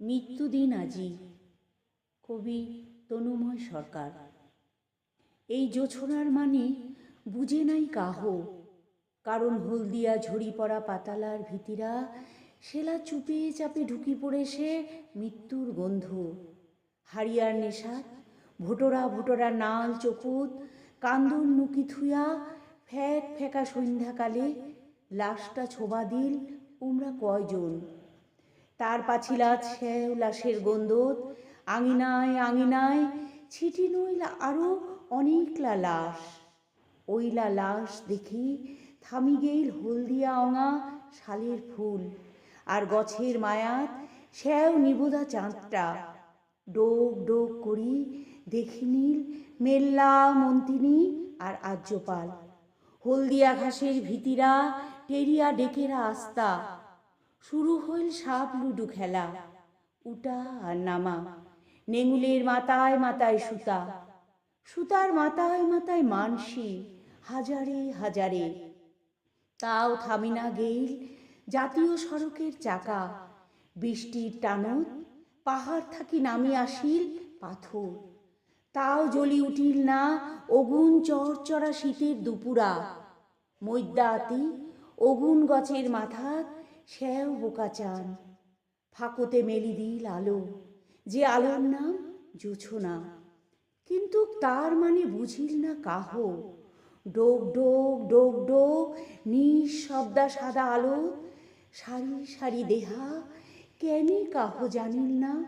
মৃত্যুদিন আজি। কবি তনুময় সরকার। এই জোছনার মানে বুঝে নাই কাহ। কারণ হলদিয়া ঝরি পড়া পাতালার ভিতিরা সেলা চুপে চাপে ঢুকি পড়েছে মৃত্যুর গন্ধ। হারিয়ার নেশা, ভোটরা ভোটরা নাল চকুত কান্দুর নুকি থুয়া, ফ্যাক ফেকা সন্ধ্যাকালে লাশটা ছোবা দিল উমরা কয়জন। তার পাছিলাত শ্যাও লাশের গন্ধত, আঙিনায় আঙিনায় ছিটি নইলা আরও অনেকলা লাশ। ওইলা লাশ দেখি থামি গেইল হলদিয়া অঙা শালের ফুল, আর গছের মায়াত শ্যাও নিবোদা চাঁদটা। ডোক ডোক করি দেখি নীল, মেল্লা মন্তিনী আর আর্যপাল। হলদিয়া ঘাসের ভিতিরা টেরিয়া ডেকেরা আস্তা। শুরু হইল সাপ লুডু খেলা। উটা আর নামা। নেঙুলের মাথায় মাথায় সুতা। সুতার মাথায় মাথায় মানসি, হাজারে হাজারে। তাও থামিনা গেইল জাতীয় সড়কের চাকা। বৃষ্টির টানত, পাহাড় থাকি নামি আসিল পাথর। তাও জ্বলি উঠিল না অগুন চরচরা শীতের দুপুরা। মৈদ্যাতি অগুন গছের মাথাত শ্যাও বোকা চান। ফাঁকোতে মেলি দিল আলো। যে আলোর নাম জোছনা কিন্তু তার মানে বুঝিল না কাহ। ডোক ডোক ডোক ডোক, নিঃশব্দা সাদা আলো, সারি সারি দেহা, কেনি কাহ জানিল না।